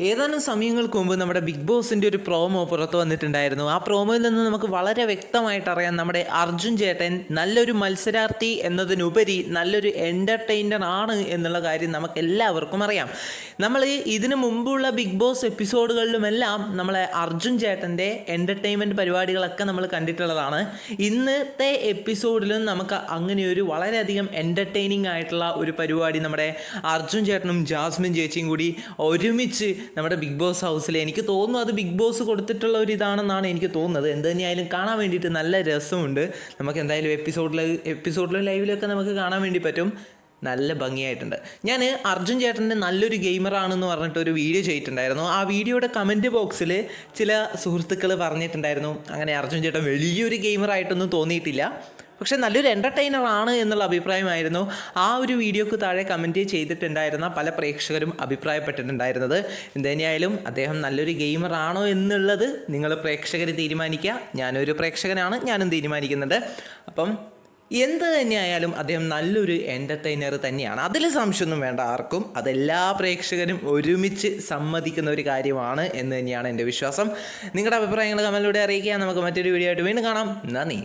ഏതാനും സമയങ്ങൾക്ക് മുമ്പ് നമ്മുടെ ബിഗ് ബോസിന്റെ ഒരു പ്രോമോ പുറത്തു വന്നിട്ടുണ്ടായിരുന്നു. ആ പ്രോമോയിൽ നിന്ന് നമുക്ക് വളരെ വ്യക്തമായിട്ട് അറിയാം നമ്മുടെ അർജുൻ ചേട്ടൻ നല്ലൊരു മത്സരാർത്ഥി എന്നതിനുപരി നല്ലൊരു എന്റർടൈനർ ആണ് എന്നുള്ള കാര്യം നമുക്ക് എല്ലാവർക്കും അറിയാം. നമ്മൾ ഇതിനു മുമ്പുള്ള ബിഗ് ബോസ് എപ്പിസോഡുകളിലുമെല്ലാം നമ്മളെ അർജുൻ ചേട്ടന്റെ എന്റർടൈൻമെന്റ് പരിപാടികളൊക്കെ നമ്മൾ കണ്ടിട്ടുള്ളതാണ്. ഇന്നത്തെ എപ്പിസോഡിലും നമുക്ക് അങ്ങനെയൊരു വളരെയധികം എന്റർടൈനിങ് ആയിട്ടുള്ള ഒരു പരിപാടി നമ്മുടെ അർജുൻ ചേട്ടനും ജാസ്മിൻ ചേച്ചിയും കൂടി ഒരുമിച്ച് നമ്മുടെ ബിഗ് ബോസ് ഹൗസിൽ എനിക്ക് തോന്നുന്നു അത് ബിഗ് ബോസ് കൊടുത്തിട്ടുള്ള ഒരു ഇതാണെന്നാണ് എനിക്ക് തോന്നുന്നത്. എന്ത് തന്നെയായാലും കാണാൻ വേണ്ടിയിട്ട് നല്ല രസമുണ്ട്. നമുക്ക് എന്തായാലും എപ്പിസോഡിൽ എപ്പിസോഡിലും ലൈവിലൊക്കെ നമുക്ക് കാണാൻ വേണ്ടി പറ്റും. നല്ല ഭംഗിയായിട്ടുണ്ട്. ഞാൻ അർജുൻ ചേട്ടന്റെ നല്ലൊരു ഗെയിമറാണെന്ന് പറഞ്ഞിട്ട് ഒരു വീഡിയോ ചെയ്തിട്ടുണ്ടായിരുന്നു. ആ വീഡിയോയുടെ കമന്റ് ബോക്സിൽ ചില സുഹൃത്തുക്കൾ പറഞ്ഞിട്ടുണ്ടായിരുന്നു. അങ്ങനെ അർജുൻ ചേട്ടൻ വലിയൊരു ഗെയിമറായിട്ടൊന്നും തോന്നിയിട്ടില്ല. പക്ഷെ നല്ലൊരു എന്റർടൈനർ ആണ് എന്നുള്ള അഭിപ്രായമായിരുന്നു. ആ ഒരു വീഡിയോക്ക് താഴെ കമന്റ് ചെയ്തിട്ടുണ്ടായിരുന്ന പല പ്രേക്ഷകരും അഭിപ്രായപ്പെട്ടിട്ടുണ്ടായിരുന്നത്. എന്തുതന്നെയായാലും അദ്ദേഹം നല്ലൊരു ഗെയിമർ ആണോ എന്നുള്ളത് നിങ്ങൾ പ്രേക്ഷകർ തീരുമാനിക്കുക. ഞാനൊരു പ്രേക്ഷകനാണ് ഞാനും തീരുമാനിക്കുന്നുണ്ട് അപ്പം എന്ത് തന്നെയായാലും അദ്ദേഹം നല്ലൊരു എന്റർടൈനർ തന്നെയാണ്. അതിൽ സംശയമൊന്നും വേണ്ട ആർക്കും. അതെല്ലാ പ്രേക്ഷകരും ഒരുമിച്ച് സമ്മതിക്കുന്ന ഒരു കാര്യമാണ് എന്ന് തന്നെയാണ് എന്റെ വിശ്വാസം. നിങ്ങളുടെ അഭിപ്രായങ്ങൾ കമലിലൂടെ അറിയിക്കുക. നമുക്ക് മറ്റൊരു വീഡിയോ ആയിട്ട് വീണ്ടും കാണാം. നന്ദി.